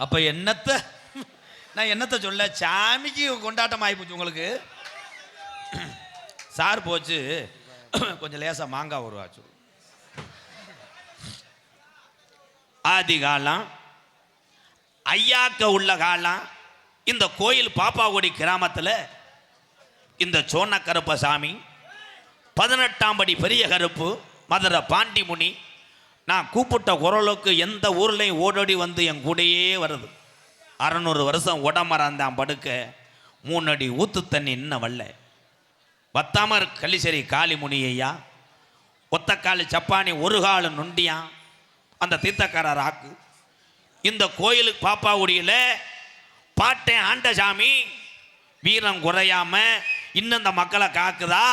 அப்போ என்னத்தை? நான் என்னத்தை சொல்ல? சாமிக்கு கொண்டாட்டம் ஆகிப்போச்சு உங்களுக்கு. சார் போச்சு. கொஞ்சம் லேசாக மாங்காய் உருவாச்சு ஆதி காலம் ஐயாக்க உள்ள காலம் இந்த கோயில் பாப்பாகுடி கிராமத்தில் இந்த சோன கருப்பசாமி பதினெட்டாம் படி பெரிய கருப்பு மதுரை பாண்டிமுனி நான் கூப்பிட்ட குரலுக்கு எந்த ஊர்லேயும் ஓடோடி வந்து என் கூடையே வருது. அறநூறு வருஷம் உடமறாந்தான் படுக்க. மூணு அடி ஊத்து தண்ணி இன்னும் வரல வத்தாமர் கள்ளிசேரி காளிமுனி ஐயா ஒத்தக்காலி சப்பானி ஒரு கால் நொண்டியான் அந்த தீர்த்தக்காரர் ஆக்கு. இந்த கோயிலுக்கு பாப்பாவுடியில் பாட்டேன் ஆண்டசாமி வீரம் குறையாம இன்னும் இந்த மக்களை காக்குதா?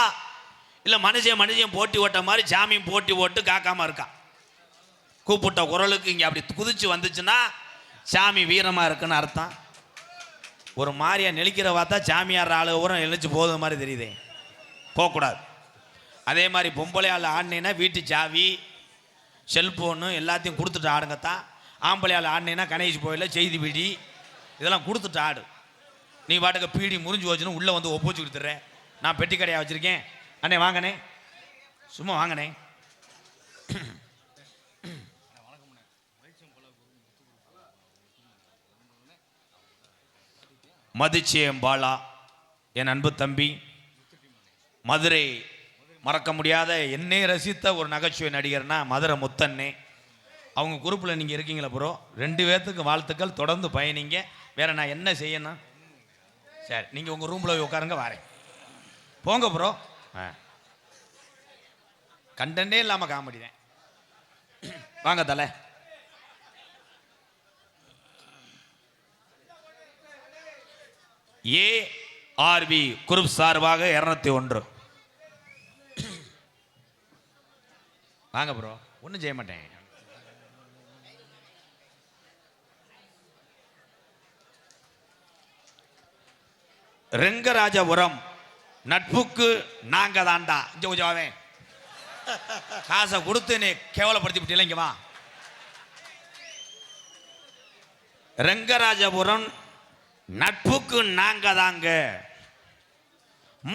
இல்லை மனுஷன் மனுஷன் போட்டி ஓட்ட மாதிரி சாமியும் போட்டி ஓட்டு காக்காமல் இருக்கான் கூப்பிட்ட குரலுக்கு இங்கே அப்படி குதிச்சு வந்துச்சுன்னா சாமி வீரமாக இருக்குன்னு அர்த்தம். ஒரு மாதிரியா நெளிக்கிற பார்த்தா சாமியார் ஆளு ஊரம் எழுச்சி போகிற மாதிரி தெரியுதே. போகக்கூடாது அதே மாதிரி பொம்பளை ஆள் ஆடினீங்கன்னா வீட்டு சாவி செல்ஃபோனு எல்லாத்தையும் கொடுத்துட்டு ஆடுங்கத்தான் ஆம்பளை ஆள் ஆடினீங்கன்னா கணேஷ் போயில செய்தி பீடி இதெல்லாம் கொடுத்துட்டு ஆடு. நீ பாட்டுக்கு பீடி முறிஞ்சு போச்சுன்னு உள்ளே வந்து ஒப்போச்சு கொடுத்துட்றேன். நான் பெட்டி கடையாக வச்சுருக்கேன். அண்ணே வாங்கண்ணே. சும்மா வாங்கண்ணே. மதிச்சேம் பாலா. என் அன்பு தம்பி மதுரை மறக்க முடியாத என்னை ரசித்த ஒரு நகைச்சுவை நடிகர்னா மதுரை முத்தண்ணே. அவங்க குரூப்பில் நீங்கள் இருக்கீங்களா ப்ரோ ரெண்டு பேர்த்துக்கு வாழ்த்துக்கள். தொடர்ந்து பயணிங்க. வேற நான் என்ன செய்யணும்? சரி நீங்கள் உங்கள் ரூமில் போய் உட்காருங்க வரேன். போங்க ப்ரோ ஆ. கண்டனே இல்லாமல் காமெடி தான். வாங்க தலை. ஏ ஆர்பி குரூப் சார்பாக இரநூத்தி ஒன்று. வாங்க ப்ரோ ஒன்றும் செய்ய மாட்டேன். ரெங்கராஜபுரம் நட்புக்கு நாங்க தாண்டா. இங்க கொஞ்சம் காசை கொடுத்து நீ கேவலப்படுத்தி விட்டீங்களா இங்கவா ரெங்கராஜபுரம் நட்புக்கு நாங்க தாங்க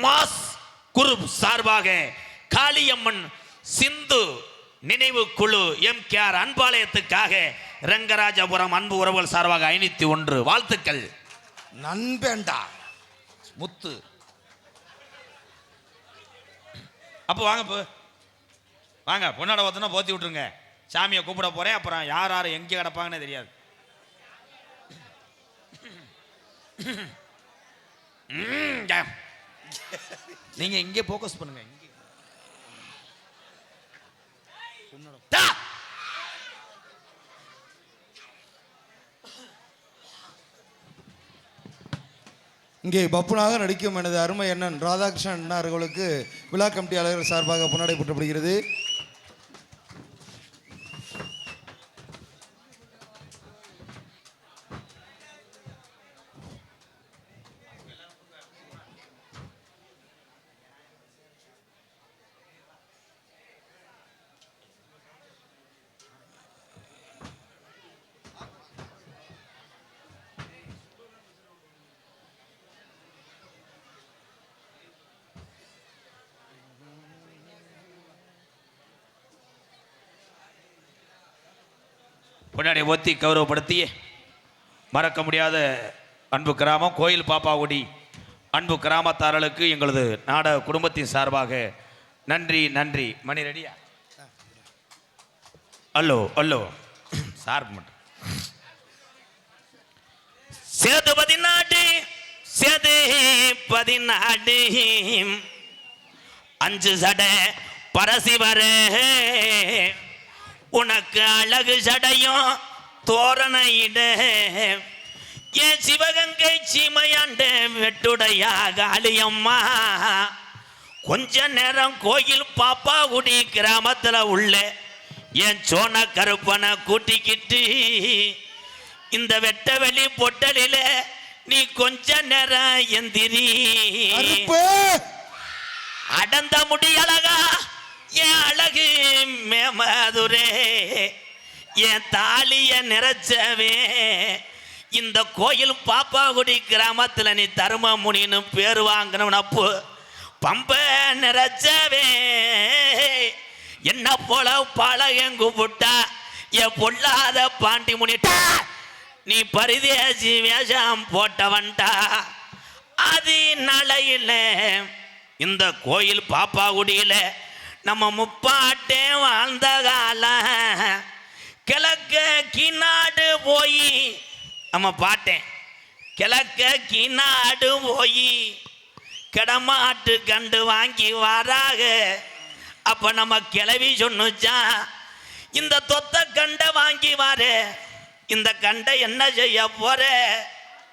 மாஸ் குரூப் சார்பாக காளியம்மன் சிந்து நினைவு குழு எம் கே ஆர் அன்பாலயத்துக்காக ரங்கராஜபுரம் அன்பு உறவுகள் சார்பாக ஐநூத்தி ஒன்று வாழ்த்துக்கள். நண்பேண்டா. முத்து. அப்போ வாங்க போ. வாங்க பொன்னாட பார்த்தோன்னா போத்தி விட்டுருங்க. சாமியை கூப்பிட போறேன் அப்புறம் யார் யார் எங்கே கிடப்பாங்கன்னே தெரியாது. நீங்க இங்கே போக்கஸ் பண்ணுங்க இங்கே. இங்கே பப்புனாக நடிக்கும் எனது அருமை அண்ணன் ராதாகிருஷ்ணன் அண்ணா அவர்களுக்கு விழா கமிட்டியாளர்கள் சார்பாக பொன்னாடை போற்றப்படுகிறது. பின்னாடி ஒத்தி கௌரவப்படுத்தி மறக்க முடியாத அன்பு கிராமம் கோயில் பாப்பாகுடி. அன்பு கிராமத்தாரர்களுக்கு எங்களது நாடக குடும்பத்தின் சார்பாக நன்றி நன்றி. மணி ரெடியா? Hello hello. சார் மட்டும். சேது பதினாடு சேது பதினாடு. அஞ்சு சட பரசிவரே. உனக்கு அழகு சடையும் தோரண இட ஏன் சிவகங்கை சீமையாண்ட வெட்டுடையா காளியம்மா கொஞ்ச நேரம் கோயில் பாப்பாகுடி கிராமத்துல உள்ள என் சோன கருப்பனை கூட்டிக்கிட்டு இந்த வெட்ட வெளி பொட்டலில நீ கொஞ்ச நேரம் எந்திரி. அடந்த முடி அழகு மேமதுரே என் தாலிய நிறைச்சவே. இந்த கோயில் பாப்பாகுடி கிராமத்தில் நீ தருமமுனின்னு பேர் வாங்கினப்போ பம்ப நிறைச்சவே. என்ன போல பழகம் கூப்பிட்டா என் பொல்லாத பாண்டி முனிட்டா நீ பரிதேசி வேஷம் போட்டவன்டா. அது நலையில் இந்த கோயில் பாப்பாகுடியில் நம்ம முப்பாட்டே வாழ்ந்த காலம் கிழக்க கிநாடு போய் நம்ம பாட்டேன். கிழக்க கிநாடு போய் கிடமாட்டு கண்டு வாங்கி வராக. அப்ப நம்ம கிளவி சொன்னுச்சா இந்த தொத்த கண்டை வாங்கி வாரு. இந்த கண்டை என்ன செய்ய போற?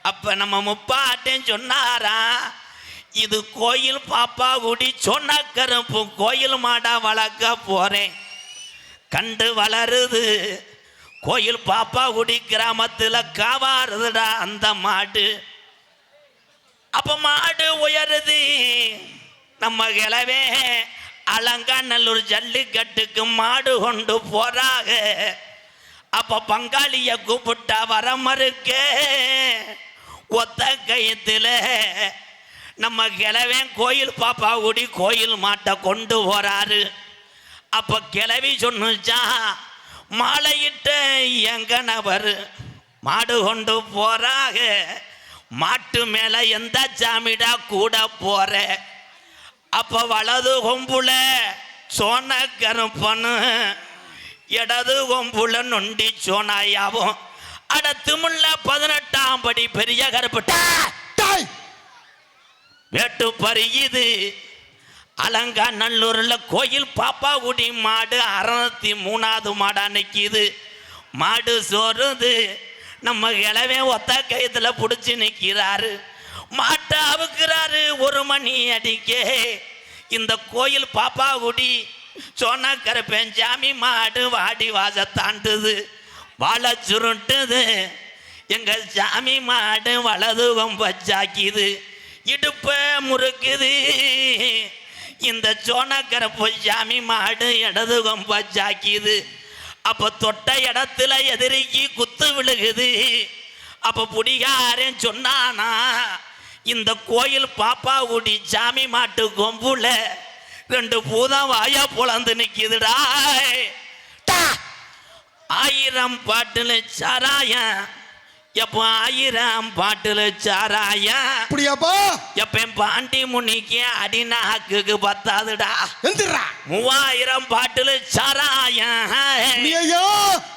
அப்ப நம்ம முப்பாட்டேன் சொன்னாரா இது கோயில் பாப்பா குடி சொன்ன கருப்பு கோயில் மாடா வளர்க்க போறேன். கண்டு வளருது. கோயில் பாப்பா குடி கிராமத்தில் காவாருதுடா அந்த மாடு. அப்ப மாடு உயருது. நம்ம கிளவே அலங்காநல்லூர் ஜல்லிக்கட்டுக்கு மாடு கொண்டு போறாங்க. அப்ப பங்காளிய கூப்பிட்டா வர மறுக்க. ஒத்த கயத்தில் நம்ம கிளவன் கோயில் பாப்பா கூடி கோயில் மாட்டை கொண்டு போறாரு. அப்ப கிளவி சொன்னுச்சா மாலையிட்ட எங்க நபர்? மாடு கொண்டு போறாக. மாட்டு மேல எந்த சாமிடா கூட போற? அப்ப வலது கொம்புல சோன கருப்பனு இடது கொம்புல நொண்டி சோனாயாவும் அடத்துமுள்ள பதினெட்டாம் படி பெரிய கருப்பட்டா வேட்டு பறியுது. அலங்கா நல்லூரில் கோயில் பாப்பாகுடி மாடு அறுநூத்தி மூணாவது மாடா நிற்கிது மாடு சோறுது. நம்ம கிழவே ஒத்த கயத்தில் பிடிச்சி நிற்கிறாரு மாட்டை அவுக்கிறாரு ஒரு மணி அடிக்க. இந்த கோயில் பாப்பாகுடி சோனக்கரை ஜாமி மாடு வாடி வாச தாண்டுது. வாழை சுருட்டுது. எங்கள் சாமி மாடு வலது கொம்பச்சாக்கிது இடுப்ப முறுக்குது. இந்த சோனக்கரப்பு போய் சாமி மாடு இடது கொம்பச்சாக்கிது அப்போ தொட்ட இடத்துல எதிரிக்கு குத்து விழுகுது. அப்போ புடிகாரன் சொன்னானா இந்த கோயில் பாப்பா சாமி மாட்டு கொம்புல ரெண்டு பூதம் வாயா புலந்து நிற்கிதுடா ஆயிரம் பாட்டுல சாராயம். எப்போ ஆயிரம் பாட்டுல சாராயம் அப்படியாப்பா? எப்ப பாண்டி முனிக்கு அடிநாக்குக்கு பத்தாதுடா. எந்திரா. மூவாயிரம் பாட்டுல ஐயா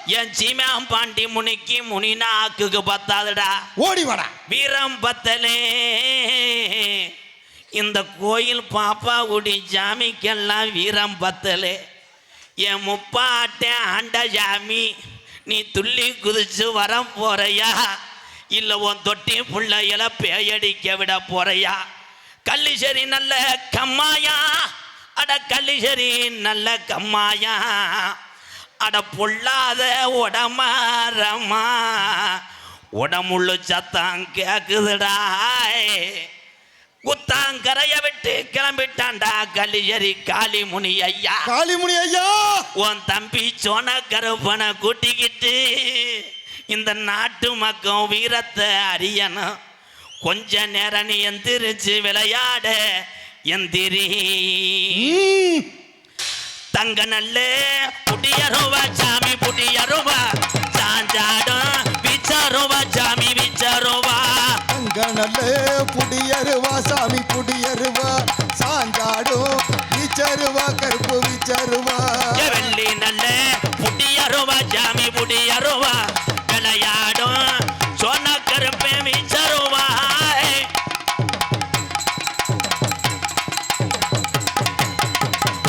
என் சீமாம் பாண்டி முனிக்கு முனிநாக்குக்கு பத்தாதுடா. ஓடி வாடா. வீரம் பத்தலே. இந்த கோயில் பாப்பா குடி ஜாமிக்கெல்லாம் வீரம் பத்தலே. என் முப்பாட்டேன் ஆண்ட ஜாமி நீ துள்ளி குதிச்சு வர போறையா? இல்லை உன் தொட்டி பிள்ளையில பேயடிக்க விட போறையா? கள்ளிசரி நல்ல கம்மாயா? அட கள்ளிசரி நல்ல கம்மாயா? அட பொல்லாத உடமாரமா உடமுள்ளு சத்தம் கேக்குதுடா குத்தாங்கரைய விட்டு கிளம்பிட்டான்டா கலியரி காளிமுனி ஐயா காளிமுனி ஐயா உன் தம்பி சோன கருப்பனை கூட்டிக்கிட்டு இந்த நாட்டு மக்கள் வீரத்தை அறியணும். கொஞ்ச நேரம் நீ எந்திரிச்சு விளையாட எந்திரி. தங்க நல்ல புடியருவா சாமி புடியருவா சாஞ்சாடும் விச்சருவா சாமி அங்க புடியருவா சாமி புடியருவா சாஞ்சாடும் விச்சருவா கருப்பு விச்சருவா. ஏ வெள்ளி நல்ல புடியருவா சாமி புடியருவா விளையாடும் சொன்ன கருப்பே விச்சருவா.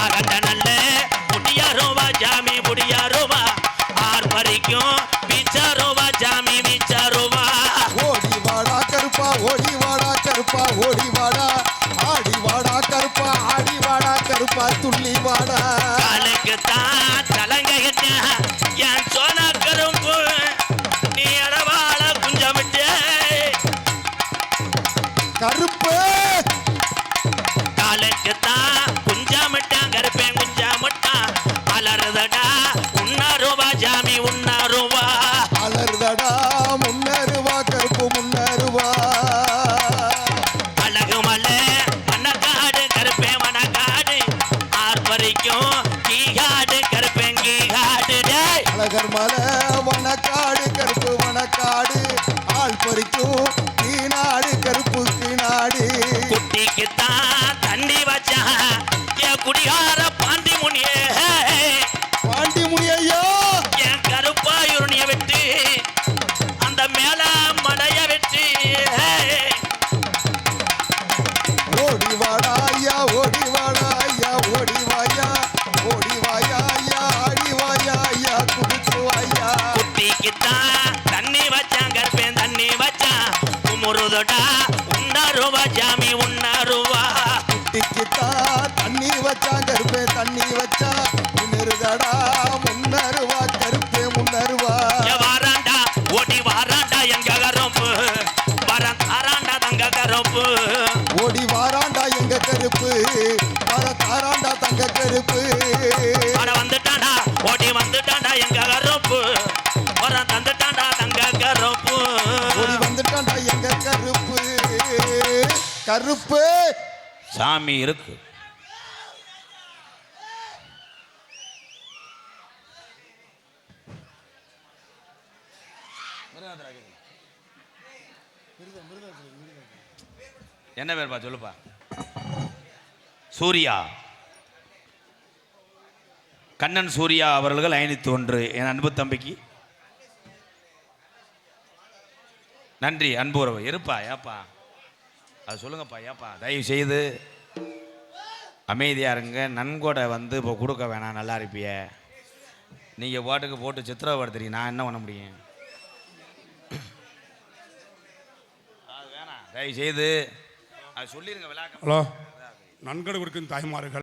அகண்ட நல்ல புடியருவா சாமி புடியருவா ஆர் பறிக்கும் கருப்பா ஓடி வாடா. ஆடி வாடா கருப்பா. ஆடி வாடா கருப்பா. துள்ளி வாடா. கருப்பு. காலுக்கு தான் வனக்காடு கருப்பு வனக்காடு. ஆள் பறிக்கும் தீநாடு கருப்பு தீநாடு. குட்டிக்குத்தான் தண்ணி வச்சா குடிகார ஜாமி உன்னருவா. குட்டிக்குத்தா தண்ணி வச்சா கருப்பே தண்ணி வச்சா முன்னருதடா முன்னருவா கருப்பே முன்னருவா. ஏ வாராண்டா ஓடி வாராண்டா எங்க கருப்பு. வர தாராண்டா தங்க கருப்பு. ஓடி வாராண்டா எங்க கருப்பு. வர தாராண்டா தங்க கருப்பு. கருப்பு. சாமி இருக்கு. என்ன பேர்ப்பா சொல்லுப்பா? சூர்யா. கண்ணன் சூர்யா அவர்கள் ஐநூத்தி ஒன்று. என் அன்பு தம்பிக்கு. நன்றி அன்பு உறவு இருப்பா ஏப்பா? அது சொல்லுங்கப்பா ஏப்பா தயவு செய்து அமைதியாக இருங்க. நன்கொடை வந்து இப்போ கொடுக்க வேணாம் நல்லா இருப்பிய. நீங்கள் பாட்டுக்கு போட்டு சித்திரப்படுத்துறீங்க நான் என்ன பண்ண முடியும்? அது வேணாம். தயவு செய்து அது சொல்லிருங்க விளாக்க ஹலோ நன்கொடை கொடுக்கும் தாய்மார்கள்.